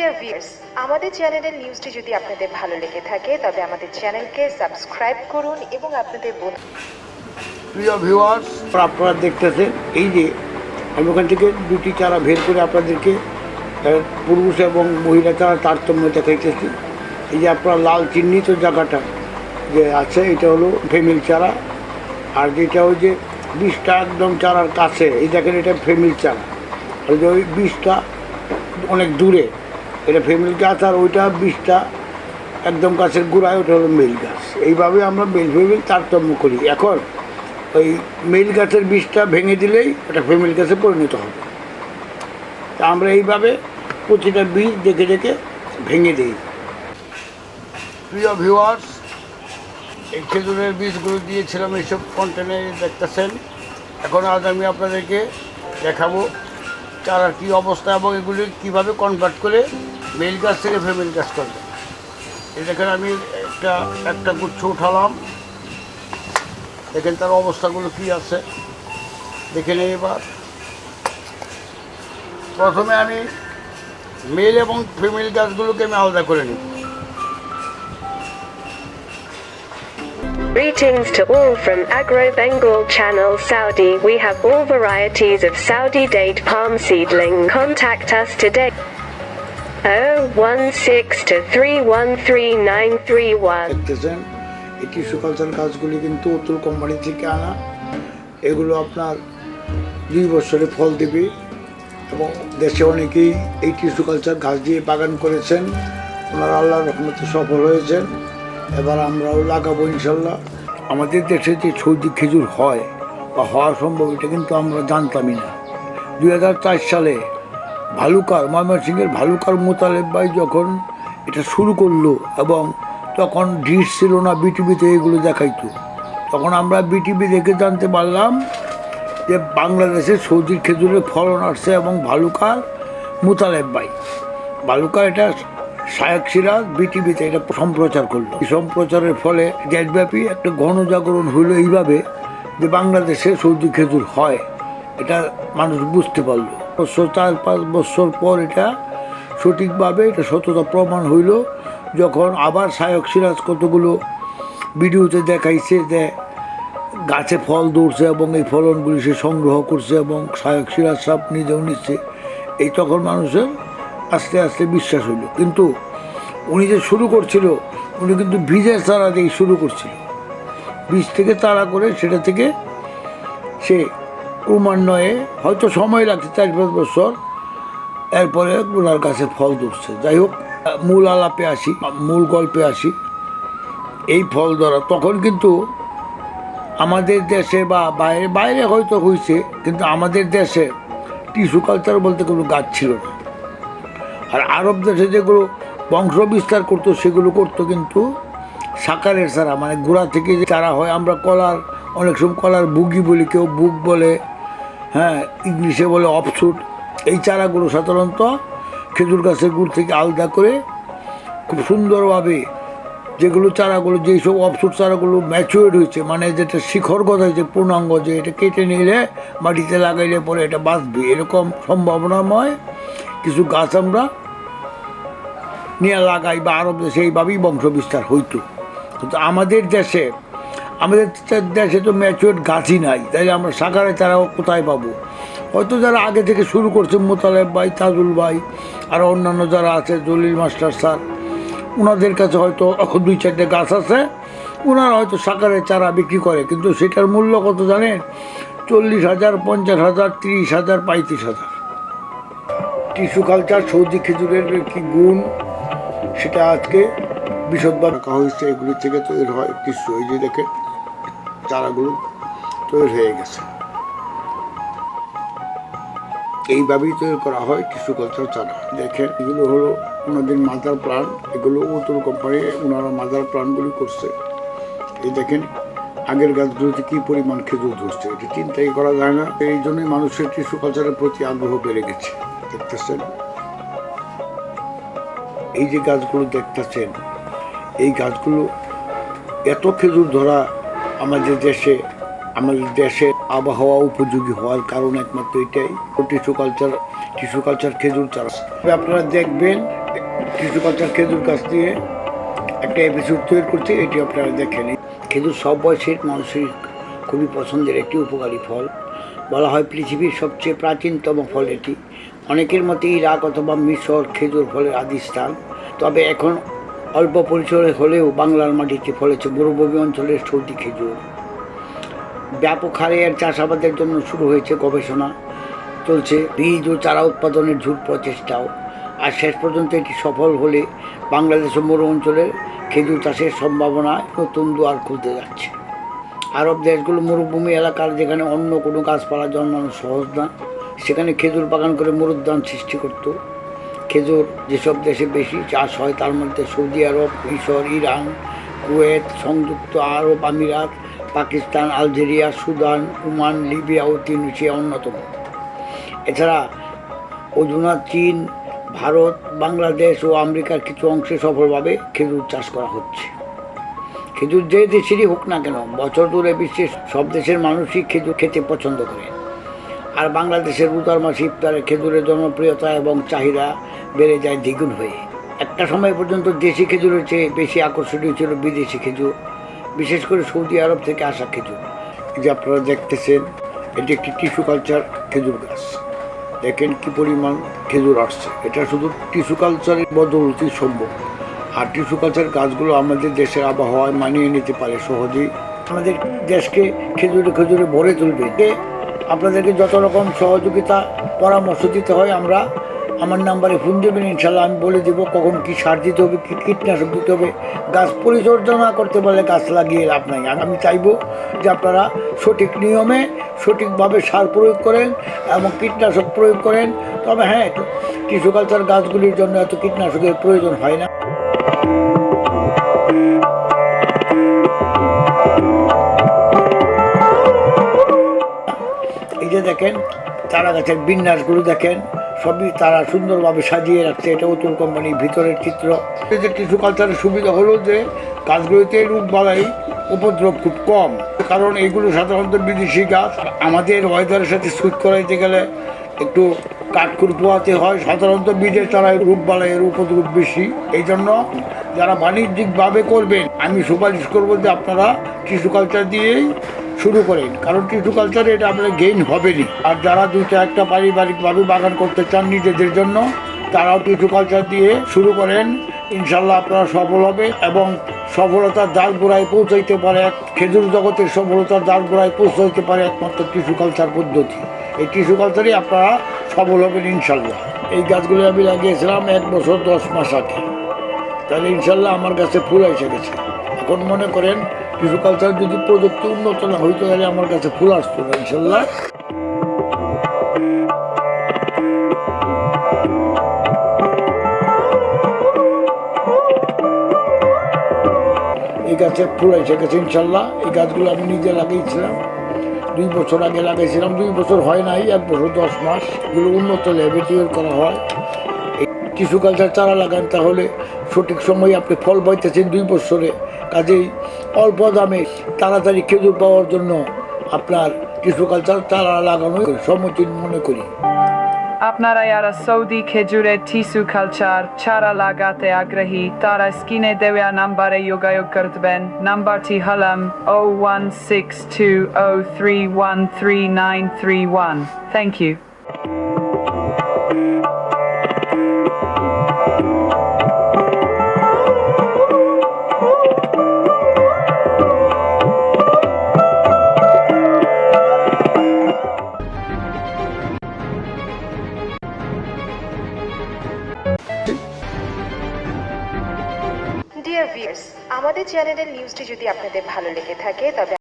Dear viewers আমাদের চ্যানেলের নিউজটি যদি আপনাদের ভালো লেগে থাকে তবে আমাদের চ্যানেলকে সাবস্ক্রাইব করুন এবং আপনাদের বন্ধু প্রিয় ভিউয়ার্স আপনারা দেখতেছেন এই যে আমি ওখান থেকে দুটি চারা বের করে আপনাদেরকে পুরুষ এবং মহিলা চারা তারতম্য দেখাইতেছি। এই যে আপনার লাল চিহ্নিত জায়গাটা যে আছে এটা হলো ফেমিল চারা। আর যেটা ওই যে বিষটা একদম চারার কাছে এই দেখেন এটা ফেমিল চারা। আর যে ওই বিষটা অনেক দূরে এটা ফেমিল গাছ আর ওইটা বিষটা একদম গাছের গোড়ায়, ওটা হলো মেল গাছ। এইভাবে আমরা মেল ফেমিল তারতম্য করি। এখন ওই মেল গাছের বিষটা ভেঙে দিলেই ওটা ফিমেল গাছে পরিণত হবে। তা আমরা এইভাবে প্রতিটা বীজ দেখে দেখে ভেঙে দিই। প্রিয় ভিউয়ার্স এই খেজুরের বীজগুলো দিয়েছিলাম এইসব কন্টেনারে দেখতেছেন। এখন আজ আমি আপনাদেরকে দেখাবো চারার কী অবস্থা এবং এগুলি কীভাবে কনভার্ট করে মেল গাছ থেকে ফেমেল গাছ করবে? এটাকে আমি একটা একটা গুচ্ছ উঠালাম। দেখেন তার অবস্থাগুলো কি আছে? দেখে নিই এবার। প্রথমে আমি মেল এবং ফিমেল গাছগুলোকে আমি আলাদা করে নিই। Greetings to all from Agro Bengal Channel Saudi. We have all varieties of Saudi date palm seedling. Contact us today. 016 to 313931. দেখতেছেন এই টিস্যু কালচার গাছগুলি কিন্তু অতুল কোম্পানি থেকে আনা এগুলো আপনার দুই বছরে ফল দেবে এবং দেশে অনেকেই এই টিস্যু কালচার গাছ দিয়ে বাগান করেছেন ওনারা আল্লাহর রহমতে সফল হয়েছেন এবার আমরাও লাগাবো ইনশাল্লাহ। আমাদের দেশে যে সৌদি খেজুর হয় বা হওয়া সম্ভব এটা কিন্তু আমরা জানতামই না। দুই হাজার চার সালে ভালুকার, ময়মনসিংহের ভালুকার মোতালেব ভাই যখন এটা শুরু করল এবং তখন ডিশ ছিল না বিটিভিতে এগুলো দেখাইতো, তখন আমরা বিটিভি দেখে জানতে পারলাম যে বাংলাদেশে সৌদির খেজুরের ফলন আসছে এবং ভালুকার মুতালেব ভাই। ভালুকার এটা শায়ক সিরাজ বিটিভিতে এটা সম্প্রচার করল। এই সম্প্রচারের ফলে দেশব্যাপী একটা গণজাগরণ হইল এইভাবে যে বাংলাদেশে সৌদি খেজুর হয়। এটা মানুষ বুঝতে পারল। বছর চার, পাঁচ বছর পর এটা সঠিকভাবে এটা সততা প্রমাণ হইল, যখন আবার শায়ক সিরাজ কতগুলো ভিডিওতে দেখাইছে যে গাছে ফল ধরছে এবং এই ফলনগুলি সে সংগ্রহ করছে এবং শায়ক সিরাজ সাপ নিজেও নিচ্ছে। এই তখন মানুষের আস্তে আস্তে বিশ্বাস হইল। কিন্তু উনি যে শুরু করছিল, উনি কিন্তু বীজের তারা দিয়ে শুরু করছিল। বীজ থেকে তাড়া করে সেটা থেকে সে ক্রমান্বয়ে হয়তো সময় লাগছে চার পাঁচ বছর, এরপরে ওনার কাছে ফল ধরছে। যাই হোক, মূল আলাপে আসি, মূল গল্পে আসি। এই ফল ধরা তখন কিন্তু আমাদের দেশে বা বাইরে বাইরে হয়তো হয়েছে কিন্তু আমাদের দেশে টিস্যু কালচার বলতে কোনো গাছ ছিল না। আর আরব দেশে যেগুলো বংশ বিস্তার করতো, সেগুলো করতো কিন্তু সাকারের চারা মানে গোড়া থেকে যে চারা হয়, আমরা কলার, অনেক সময় কলার বুগি বলি, কেউ বুক বলে হ্যাঁ ইংলিশে বলে অফসুট। এই চারাগুলো সাধারণত খেজুর গাছের গুড় থেকে আলাদা করে খুব সুন্দরভাবে যেগুলো চারাগুলো, যেই সব অফসুট চারাগুলো ম্যাচুয়েড হয়েছে মানে যেটা শিখরগত হয়েছে পূর্ণাঙ্গ, যে এটা কেটে নিলে মাটিতে লাগাইলে পরে এটা বাঁচবে। এরকম সম্ভাবনাময় কিছু গাছ আমরা নিয়ে লাগাই বা আরব দেশে এইভাবেই বংশ বিস্তার হইতো। কিন্তু আমাদের দেশে আমাদের দেশে তো ম্যাচুয়ার গাছই নাই। তাইলে আমরা সাকারে তারা কোথায় পাবো? হয়তো যারা আগে থেকে শুরু করছে, মোতালেব ভাই, তাজুল ভাই, আর অন্যান্য যারা আছে, জলিল মাস্টার স্যার ওনাদের কাছে হয়তো এখন দুই চারটে গাছ আছে। ওনারা হয়তো সাকারের চারা বিক্রি করে, কিন্তু সেটার মূল্য কত জানেন? চল্লিশ হাজার, পঞ্চাশ হাজার, তিরিশ হাজার, পঁয়ত্রিশ হাজার। টিস্যু কালচার সৌদি খেজুরের কি গুণ? সেটা আজকে বিশদভাবে রাখা হয়েছে, এগুলি থেকে তৈরি হয় টিস্যু। এই যে দেখেন, চারাগুলো তৈরি হয়ে গেছে। এইভাবেই তৈরি করা হয় টিস্যু কালচার চারা। দেখেন, এগুলো হলো ওনাদের মাদার প্লান এগুলো উত্তর কোম্পানি, ওনারা মাদার প্লানগুলি করছে। এই দেখেন, আগের গাছগুলোতে কী পরিমাণ খেজুর ধরছে? এটি চিন্তাই করা যায় না। এই জন্যই মানুষের টিস্যু কালচারের প্রতি আগ্রহ বেড়ে গেছে। দেখতেছেন? এই যে গাছগুলো দেখতেছেন, এই গাছগুলো এত খেজুর ধরা আমাদের দেশে আমাদের দেশে আবহাওয়া উপযোগী হওয়ার কারণ একমাত্র এটাই টিস্যু কালচার টিস্যু কালচার খেজুর চাষ আপনারা দেখবেন টিস্যু কালচার খেজুর গাছ দিয়ে একটা এপিসোড তৈরি করছি, এটি আপনারা দেখেন। খেজুর সব বয়সের মানুষের খুবই পছন্দের একটি উপকারী ফল। বলা হয় পৃথিবীর সবচেয়ে প্রাচীনতম ফল এটি। অনেকের মতে ইরাক অথবা মিশর, খেজুর ফলের আদি স্থান। তবে এখন অল্প পরিসরে হলেও বাংলার মাটিতে ফলেছে মরুভূমি অঞ্চলের সর্দি খেজুর। ব্যাপক হারে এর চাষাবাদের জন্য শুরু হয়েছে গবেষণা। চলছে বীজ ও চারা উৎপাদনের ঝুট প্রচেষ্টাও। আর শেষ পর্যন্ত এটি সফল হলে বাংলাদেশ মরু অঞ্চলের খেজুর চাষের সম্ভাবনা নতুন দুয়ার খুলতে যাচ্ছে। আরব দেশগুলো মরুভূমি এলাকার যেখানে অন্য কোনো গাছপালা জন্মানো সহজ না সেখানে খেজুর বাগান করে মরুদ্যান সৃষ্টি করত। খেজুর যেসব দেশে বেশি চাষ হয়, তার মধ্যে সৌদি আরব, মিশর, ইরান, কুয়েত, সংযুক্ত আরব আমিরাত, Pakistan, Algeria, Sudan, Oman, Libya ও তিউনিসিয়া অন্যতম। এছাড়া অধুনা চীন, ভারত, বাংলাদেশ ও আমেরিকার কিছু অংশে সফলভাবে খেজুর চাষ করা হচ্ছে। খেজুর যে দেশেরই হোক না কেন, বছর ধরে বিশ্বের সব দেশের মানুষই খেজুর খেতে পছন্দ করে আর বাংলাদেশের উত্তর মাসে ইফতারে খেজুরের জনপ্রিয়তা এবং চাহিদা বেড়ে যায় দ্বিগুণ হয়ে। একটা সময় পর্যন্ত দেশি খেজুরের চেয়ে বেশি আকর্ষণীয় ছিল বিদেশি খেজুর, বিশেষ করে সৌদি আরব থেকে আসা খেজুর। যে আপনারা দেখতেছেন, এটি একটি টিস্যু কালচার খেজুর গাছ। দেখেন কি পরিমাণ খেজুর আসছে। এটা শুধু টিস্যু কালচারের বদলতি সম্ভব। আর টিস্যু কালচার গাছগুলো আমাদের দেশের আবহাওয়ায় মানিয়ে নিতে পারে সহজেই। আমাদের দেশকে খেজুরে খেজুরে ভরে তুলবে। আপনাদেরকে যত রকম সহযোগিতা, পরামর্শ দিতে হয় আমরা, আমার নাম্বারে ফোন দেবেন ইনশাল্লাহ আমি বলে দেবো কখন কী সার দিতে হবে, কী কীটনাশক দিতে হবে। গাছ পরিচর্যা না করতে পারলে গাছ লাগিয়ে লাভ নাই। আমি চাইব যে আপনারা সঠিক নিয়মে, সঠিকভাবে সার প্রয়োগ করেন এবং কীটনাশক প্রয়োগ করেন। তবে হ্যাঁ টিস্যু কালচার গাছগুলির জন্য এত কীটনাশকের প্রয়োজন হয় না। এই যে দেখেন চারা গাছের বিন্যাসগুলো দেখেন, সবই তারা সুন্দরভাবে সাজিয়ে রাখছে। এটা অতুল কোম্পানির ভিতরের চিত্র। যে টিস্যু কালচারের সুবিধা হলো যে, গাছগুলিতে বালাই উপদ্রব খুব কম। কারণ এগুলো সাধারণত বিদেশি গাছ। আমাদের ওয়েদারের সাথে সুইট করাইতে গেলে একটু কাঠকুর পোয়াতে হয়। সাধারণত বীজের চারায় রোগ বালাইয়ের উপদ্রব বেশি। এই জন্য যারা বাণিজ্যিকভাবে করবেন, আমি সুপারিশ করব যে আপনারা টিস্যু কালচার দিয়েই শুরু করেন কারণ টিস্যু কালচারে এটা আপনার গেইন হবেনি। আর যারা দুইটা একটা পারিবারিকভাবে বাগান করতে চান নিজেদের জন্য, তারাও টিস্যু কালচার দিয়ে শুরু করেন। ইনশাল্লাহ আপনারা সফল হবে এবং সফলতার দ্বার গোড়ায় পৌঁছাইতে পারে এক খেজুর জগতের সফলতার দ্বার গোড়ায় পৌঁছাইতে পারে একমাত্র টিস্যু কালচার পদ্ধতি। এই টিস্যু কালচারই আপনারা সফল হবেন ইনশাল্লাহ এই গাছগুলি আমি লাগিয়েছিলাম এক বছর দশ মাস আগে। তাহলে ইনশাল্লাহ আমার কাছে ফুল এসে গেছে। এখন মনে করেন টিস্যু কালচার যদি প্রযুক্তি উন্নত না হইতো তাহলে আমার কাছে ফুল আসতো না, ইনশাল্লাহ। এই গাছে ফুল এসে গেছে, ইনশাল্লাহ। এই গাছগুলো আমি নিজে লাগিয়েছিলাম। দুই বছর আগে লাগাইছিলাম দুই বছর হয় নাই, এক বছর দশ মাস। এগুলো উন্নত তৈরি করা হয়। টিস্যু কালচার চারা লাগান, তাহলে সঠিক সময়ে আপনি ফল পাইতেছেন দুই বছরে। কাজেই অল্প দামে তাড়াতাড়ি খেজুর পাওয়ার জন্য আপনার টিস্যু কালচার চারা লাগানো সমীচীন মনে করি। আপনারা যারা সৌদি খেজুরের টিস্যু কালচার চারা লাগাতে আগ্রহী, তারা স্ক্রিনে দেওয়া নাম্বারে যোগাযোগ করবেন। নাম্বারটি হলাম o one six two o three one three nine three one thank you চ্যানেলের নিউজটি যদি আপনাদের ভালো লেগে থাকে তবে